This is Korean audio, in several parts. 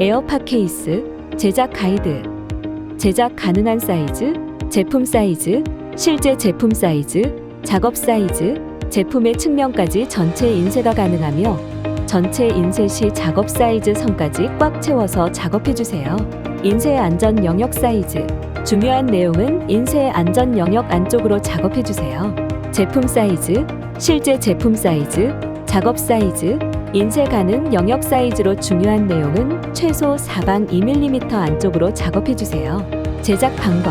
에어팟 케이스, 제작 가이드, 제작 가능한 사이즈, 제품 사이즈, 실제 제품 사이즈, 작업 사이즈, 제품의 측면까지 전체 인쇄가 가능하며 전체 인쇄 시 작업 사이즈 선까지 꽉 채워서 작업해 주세요. 인쇄 안전 영역 사이즈. 중요한 내용은 인쇄 안전 영역 안쪽으로 작업해 주세요. 제품 사이즈, 실제 제품 사이즈, 작업 사이즈, 인쇄 가능 영역 사이즈로 중요한 내용은 최소 사방 2mm 안쪽으로 작업해 주세요. 제작 방법.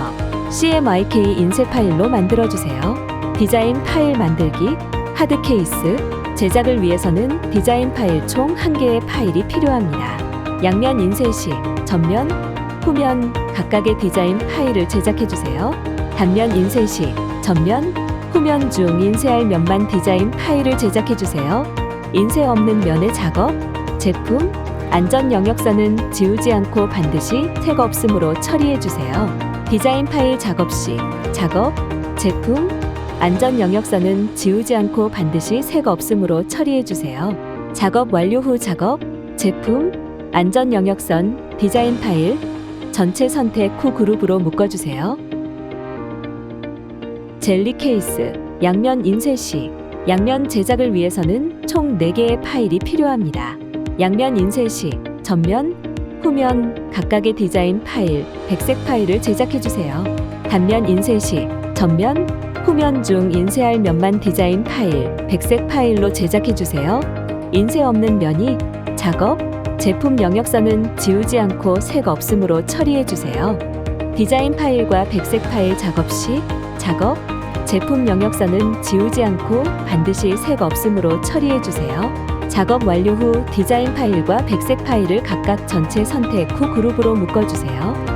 CMYK 인쇄 파일로 만들어 주세요. 디자인 파일 만들기, 하드 케이스, 제작을 위해서는 디자인 파일 총 1개의 파일이 필요합니다. 양면 인쇄 시 전면, 후면 각각의 디자인 파일을 제작해 주세요. 단면 인쇄 시 전면, 후면 중 인쇄할 면만 디자인 파일을 제작해 주세요. 인쇄 없는 면의 작업, 제품, 안전 영역선은 지우지 않고 반드시 태거 없음으로 처리해 주세요. 디자인 파일 작업 시 작업, 제품, 안전 영역선은 지우지 않고 반드시 새가 없음으로 처리해 주세요. 작업 완료 후 작업, 제품, 안전 영역선, 디자인 파일, 전체 선택 후 그룹으로 묶어주세요. 젤리 케이스, 양면 인쇄 시 양면 제작을 위해서는 총 4개의 파일이 필요합니다. 양면 인쇄 시 전면, 후면 각각의 디자인 파일, 백색 파일을 제작해 주세요. 단면 인쇄 시 전면, 후면 중 인쇄할 면만 디자인 파일, 백색 파일로 제작해 주세요. 인쇄 없는 면이 작업, 제품 영역선은 지우지 않고 색 없음으로 처리해 주세요. 디자인 파일과 백색 파일 작업 시 작업, 제품 영역선은 지우지 않고 반드시 색 없음으로 처리해 주세요. 작업 완료 후 디자인 파일과 백색 파일을 각각 전체 선택 후 그룹으로 묶어 주세요.